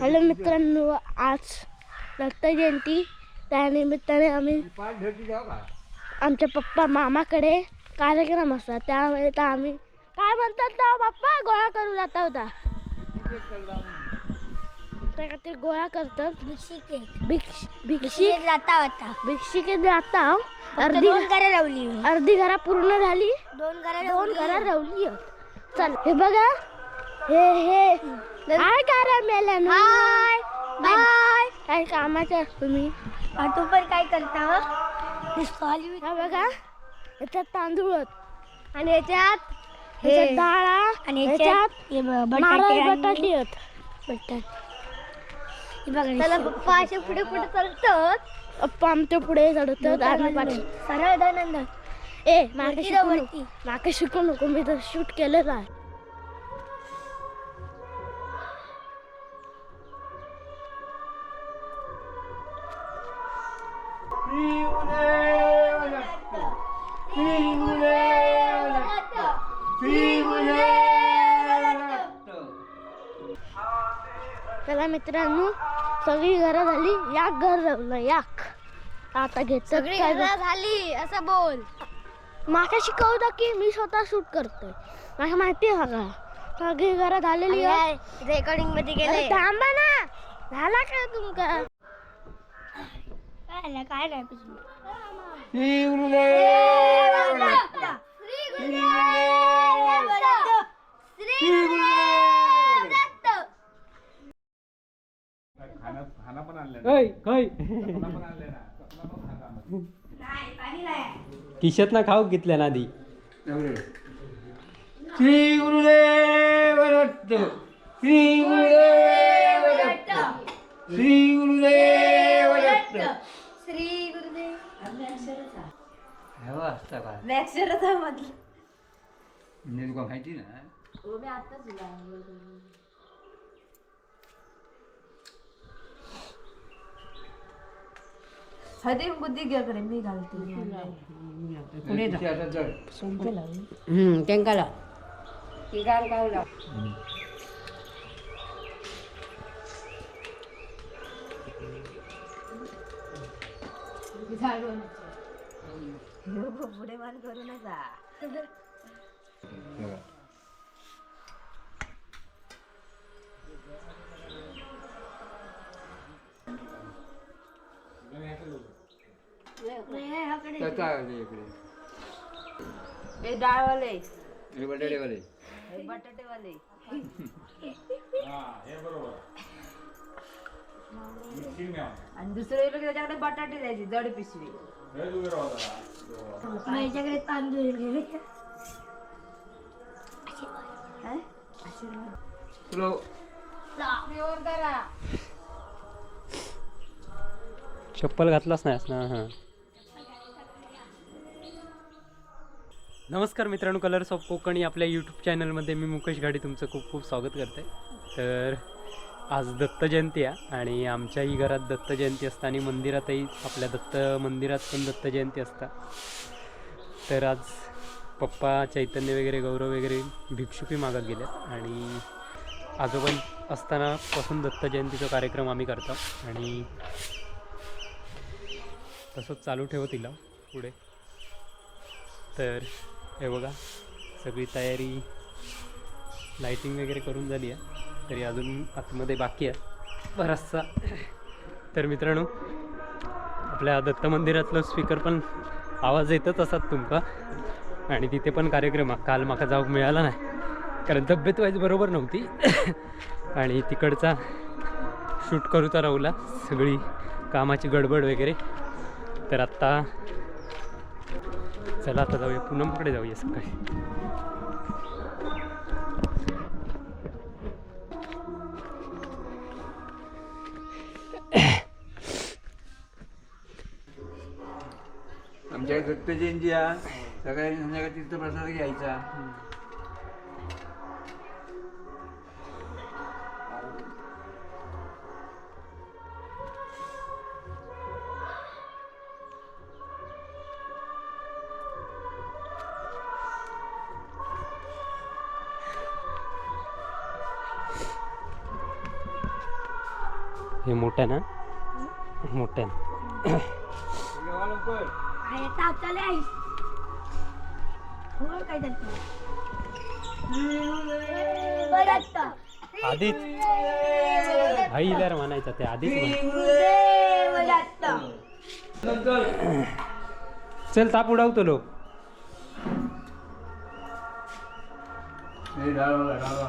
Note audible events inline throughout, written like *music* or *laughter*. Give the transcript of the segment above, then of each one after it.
Hello मित्रांनो आज दत्त जयंती. त्यानिमित्ताने आम्ही आमच्या पप्पा मामाकडे कार्यक्रम असतात. त्यावेळेस आम्ही काय म्हणतात ना पप्पा गोळा करू जाता होता. त्या गोळा करतात. भिक्ष भिक्षी जाता होता. भिक्षिके जाता. अर्धी घरं लावली अर्धी घरा पूर्ण झाली. दोन घरं दोन घरा रवली. चल हे बघा. हे हे काय करा मेल्यानं हाय बाय काय कामाचे तुम्ही तू पण काय करता हो? हा बघा. याच्यात तांदूळ आहेत. आणि याच्यात? हे. डाळा आणि याच्यात हे ब- बटाटे नारळ आणि- बटाटे आहेत. हे बघा त्याला पप्पा असे पुढे पुढे चालतात. पप्पा आमच्या पुढे चढवतात आणि पाठी सरळ दनंद ए शिकू नको. मागे शिकू नको मी तर शूट केलेलं आहे. चला मित्रांनो सगळी घरं झाली. याक घर रवलं याक. आता घेत सगळी घरं झाली असं बोल. माका शिकवता की मी स्वतः शूट करतोय. मला माहिती आहे का? सगळी घरं झालेली आहेत. रेकॉर्डिंगमध्ये गेले थांबा ना. झाला काय तुमका काय नाही काय? नाही पिशवी. किशत ना खाऊ घेतल्या ना आधी. श्री गुरुदेव श्री गुरुदेव श्री असता का अक्षरचा म्हटलं म्हणजे तुका माहिती ना हदी बुद्धी घ्या करे मी घालते पुढे आता चल टेंकाला पुढे *laughs* मान करू नका. त्याचा आले इकडे? ए डाळवाले. हे बटाटेवाले. हे बटाटेवाले. आणि दुसरं गेलं की त्याच्याकडे बटाटे द्यायची जड पिशवी. माझ्याकडे तांदूळ हं? चप्पल घातलाच नाही ना? हां. नमस्कार मित्रांनो कलर्स ऑफ कोकणी आपल्या यूट्यूब चॅनलमध्ये मी मुकेश गाडी तुमचं खूप खूप स्वागत करते तर आज दत्त जयंती आहे आणि आमच्याही घरात दत्त जयंती असतं आणि मंदिरातही आपल्या दत्त मंदिरात पण दत्त जयंती असतात तर आज पप्पा चैतन्य वगैरे गौरव वगैरे भिक्षुकी मागत गेले आणि आजोबा असताना पासून दत्त जयंतीचा कार्यक्रम आम्ही करतो आणि तसंच चालू ठेव तिला पुढे. तर हे बघा सगळी तयारी लाईटिंग वगैरे करून झाली आहे. तरी अजून आतमध्ये बाकी आहे. बराचसा. तर मित्रांनो आपल्या दत्त मंदिरातलं स्पीकर पण आवाज येतच असतात तुमका आणि तिथे पण कार्यक्रम काल माका जाऊक मिळाला नाही. कारण तब्येत वाईज बरोबर नव्हती. आणि तिकडचा शूट करूचा राहूला. सगळी कामाची गडबड वगैरे. तर आत्ता चला आता जाऊया. पूनमकडे जाऊया सकाळी. ज्या घट्ट जयंती हा सगळ्यांनी संध्याकाळी तीर्थप्रसाद घ्यायचा. हे मोठ्या ना? मोठ्या ना *coughs* आहे ताचाले आई हो काय झालं परत आधीच. भाई इल्यार म्हणायचं ते आधीच म्हण. चल ताप उडावतो लोक. हे डाळवाला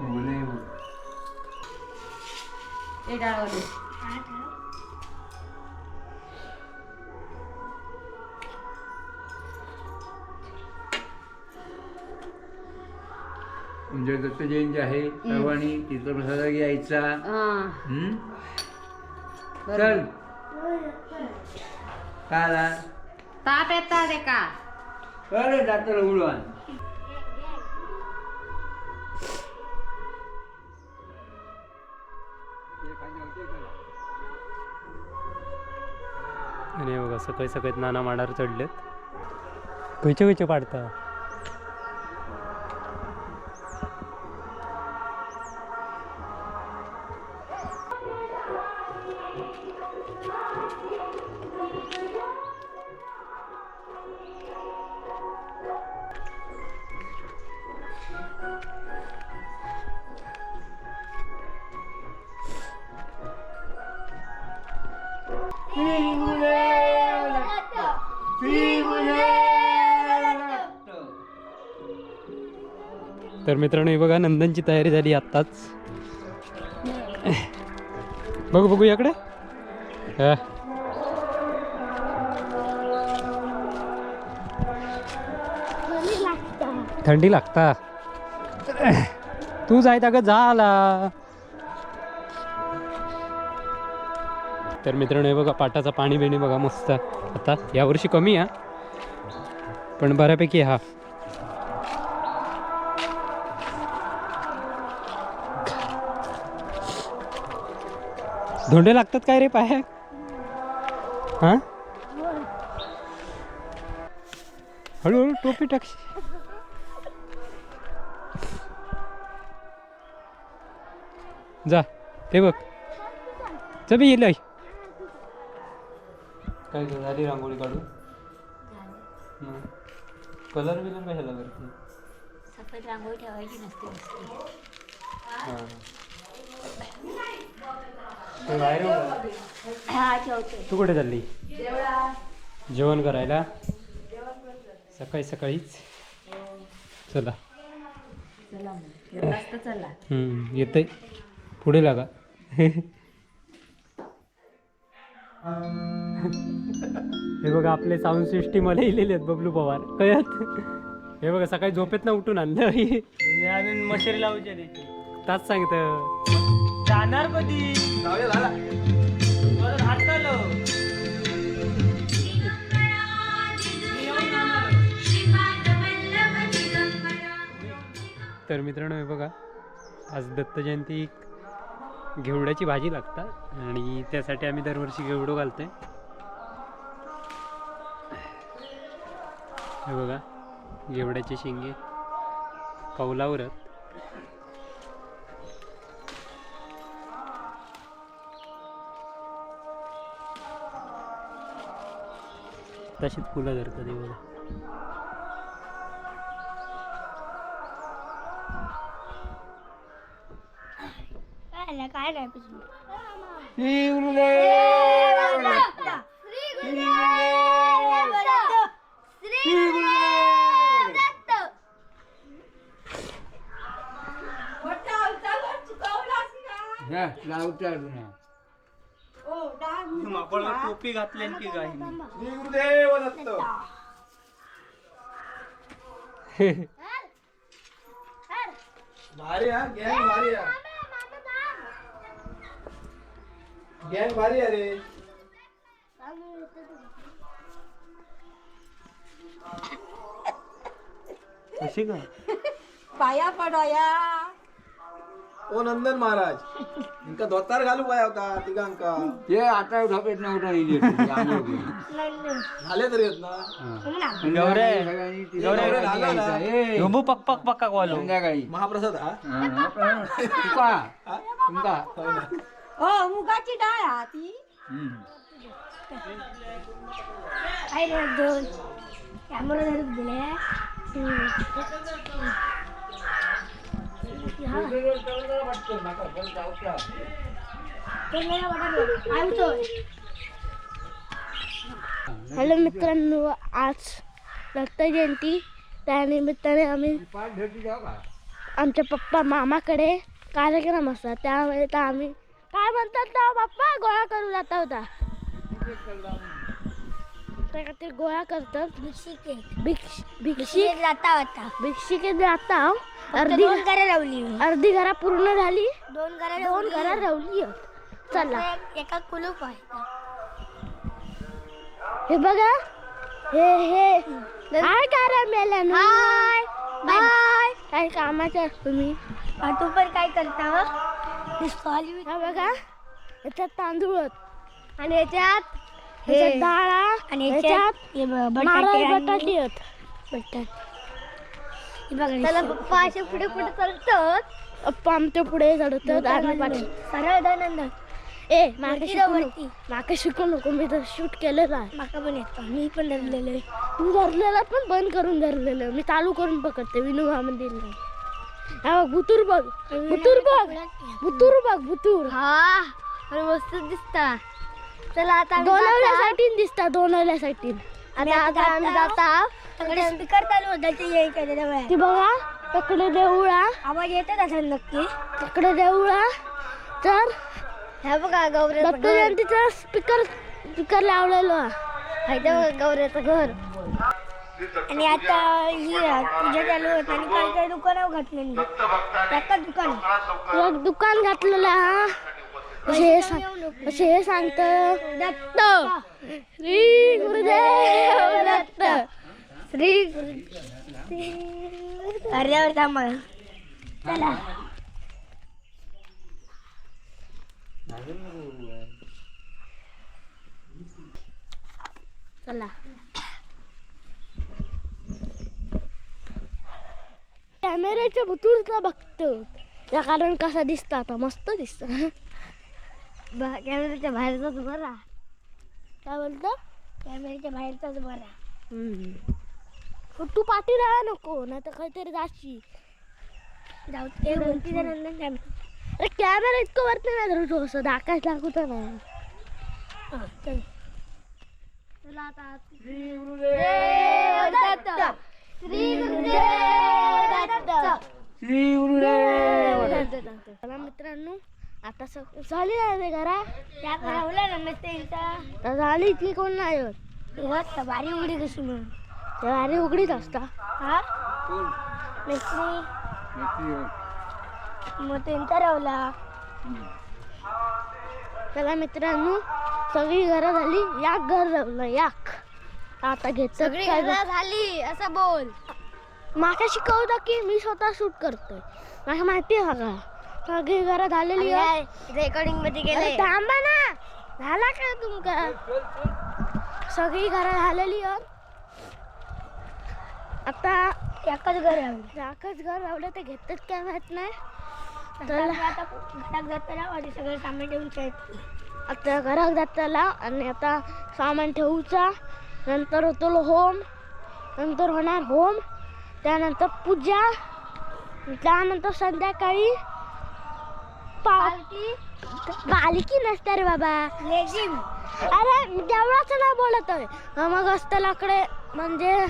बोले ए डाळवाले म्हणजे दत्त जयंती आहे सर्वांनी तीर्थप्रसाद घ्यायचा हम्म? चल. काय आला ताप येतात एका अरे जातं उडवान. आणि हे बघा सकाळी सकाळी नाना माडावर चढलेत. खयचे खयचे पाडता? तर मित्रांनो हे बघा नंदनची तयारी झाली आत्ताच. बघू बघू याकडे. हा. थंडी लागता. तू जायत अगं झाला आला तर मित्रांनो हे बघा पाटाचा पाणी बिणी बघा मस्त. आता यावर्षी कमी आहे पण बऱ्यापैकी हा. धोंडे लागतात काय रे पाया हा? हळूहळू टोपी टाकशी जा ते बघ. चबी येईल काय झाली रांगोळी काढून? कलर बिलर कशाला करते सफेद रांगोळी ठेवायची नसते नुसती. हां. ते बाहेर येऊ का? हा ठेवते तू कुठे चालली? जेवण करायला? सकाळी सकाळीच? चला. चला मग. फिरलास तर चला. हम्म, येतंय. पुढे लागा. हे बघा आपले साऊंड सिस्टीम मला इलेले आहेत बबलू पवार. कळत? हे बघा सकाळी झोपेत ना उठून आणलं. अजून मशरी लावूच्या त्याची ताच सांगतं. जाणार कधी? परत हात आलं. तर मित्रांनो हे बघा. आज दत्त जयंती घेवड्याची भाजी लागतात आणि त्यासाठी आम्ही दरवर्षी घेवडो घालतोय. हे बघा घेवड्याचे शेंगे कौलावरत तशीच फुलं हे बघा. काय नाही लावता अजून. माकडाला टोपी घातली की काही भारी हा गॅंग भारी हा. गॅंग भारी अरे कशी का? पाया पडाया. ओ नंदन महाराज इंका धोतार घालू पाय होता तिघांका. ते आता झोपेत न उठा येईल आंघोळ केली. झाले तरी आहेत ना? जायचं. झाला डोंबू पक पक पक्का वालो संध्याकाळी. महाप्रसाद हा? हा, तुका तुमका हो? मुगाची डाळ हा ती. हम्म. काय रे दोन कॅमेरा धरून दिले हॅलो मित्रांनो आज दत्त जयंती. त्यानिमित्ताने आम्ही आमच्या पप्पा मामाकडे कार्यक्रम असतात. त्यामुळे तर आम्ही काय म्हणतात पप्पा? गोळा करू जाता होता. त्या गोळा करतात. भिक्षिके. भिक्ष भिक्षिक भिक्षिक जाता होता भिक्षिके जाता. अर्धी दोन घरं लावली अर्धी घरा पूर्ण झाली. दोन घरं दोन घरा रवली. चला. एक- एका कुलूप आहे. हे बघा. हे हे. काय मेल्यानं हाय. बाय. काय कामाचे असतो तुम्ही? तू पण काय करता हो? हा बघा. याच्यात तांदूळ आहेत. आणि याच्यात हे. डाळा आणि याच्यात याच्यात हे ब- बटाटे नारळ आणि बटाटे आहेत. बटाटे. त्याला पप्पा असे पुढे पुढे चालतात. अप्पा आमच्या पुढे चढवतात आणि पाठी सरळ दयानंद ए माका वरती शिकू जाऊ, नको. वरती. माका शिकू नको. मी तर शूट केलेलं आहे. माका पण येतो. मी पण धरलेलो आहे. मी धरलेलं पण बंद करून धरलेलं मी चालू करून पकडते. विनोबा मंदिर हा बघ बुतूर बघ. बुतूर बघ. बुतूर बघ बुतूर. हा मस्त दिसता. चला आता दोनवल्यासाठी दिसतात दोनवल्यासाठी. आता आता आम्ही जाता सगळे स्पीकर चालू होता ते ती बघा तकडे देऊळा. आवाज येतात असं नक्की. तकडे देऊळा. तर ह्या बघा गौरे दत्त जयंतीचा स्पीकर स्पीकर लावलेलो. आहे बघा गौऱ्याचं घर. आणि आता ही पूजा चालू होत आणि काय काय दुकानावर घातलेली एका दुकान. तुला दुकान घातलेलं हा. असे हे सांग असे हे सांगत दत्त श्री गुरुदेव दत्त श्री अरे थांबा चला चला कॅमेऱ्याच्या भुतूरचा बघतो या कारण कसा दिसता आता मस्त दिसत कॅमेऱ्याच्या बाहेरचाच बरा. काय बोलतो? कॅमेऱ्याच्या बाहेरचाच बरा. पण तू पाठी राहा नको नाही तर काहीतरी जाशी जाऊ ते. जणांना कॅमेरा. अरे कॅमेरा इतकं वरती नाही धरू असं दाखवायच लागत नाही. चला. आता श्री गुरुदेव दत्त. श्री गुरुदेव चला मित्रांनो आता सग झाली आहे घरा त्या लावला ना मेसेजचा तर झाली ती कोण नाही होत. मस्त भारी उघडी कशी म्हणून तर अरे उघडीच असता. हा? मेस्त्री. मग त्यांचा रावला चला मित्रांनो सगळी घरं झाली. याक घर राहिलं याक. आता घेत सगळी घरं झाली असं बोल. माका शिकवता की मी स्वतः शूट करतोय. मला माहिती आहे का सगळी घरं झालेली आहे. रेकॉर्डिंगमध्ये गेले. थांबा ना. झाला का तुमका? सगळी घरं झालेली आहेत आता एकच घर राखच घर रावलं ते घेतात काय माहीत नाही. घरात जाताना आणि सगळं सामान ठेवून आता घरात जाताला आणि आता सामान ठेवूचा. नंतर होतो होम नंतर होणार होम त्यानंतर पूजा. त्यानंतर संध्याकाळी. पालकी? बालिकी नसते रे बाबा अरे देवळाचं नाही बोलत आहे. मग असतं लाकडे म्हणजे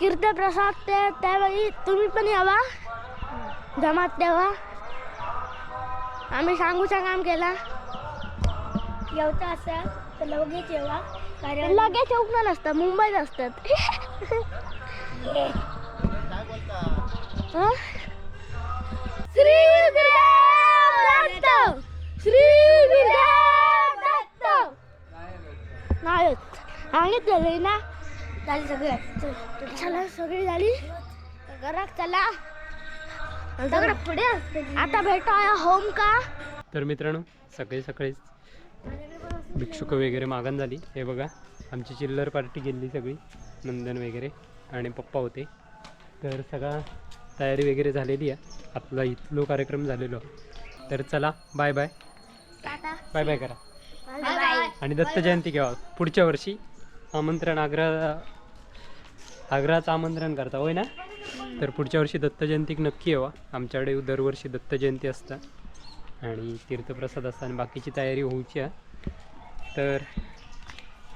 कीर्तप्रसाद ते त्यावेळी तुम्ही पण यावा. जमात द्यावा. आम्ही सांगूचं काम केला. येवता असेल तर लगेच येवा कारण लगेच उकणार नसतं मुंबईत असतात? *laughs* श्री दत्त! श्री गुरुदेव दत्त! नाही सांगितलेलं ना? झाली सगळे. चला सगळी झाली. घरात चला. पुढे आता भेटूया होम का? तर मित्रांनो सकाळी सकाळीच भिक्षुक वगैरे मागण झाली. हे बघा आमची चिल्लर पार्टी गेली सगळी नंदन वगैरे आणि पप्पा होते. तर सगळा तयारी वगैरे झालेली आहे. आपला इथलो कार्यक्रम झालेलो तर चला bye bye tata. Bye bye करा. बाय बाय आणि दत्त जयंती केव्हा? पुढच्या वर्षी आमंत्रण आग्रा आग्राचं आमंत्रण करता होय ना? तर पुढच्या वर्षी दत्त जयंतीक नक्की यावा. आमच्याकडे दरवर्षी दत्त जयंती असता. आणि तीर्थप्रसाद असता आणि बाकीची तयारी होऊची आहे. तर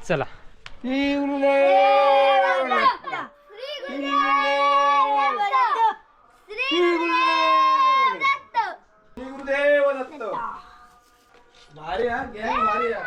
चला. श्री भारी हा गॅंग भारी हा.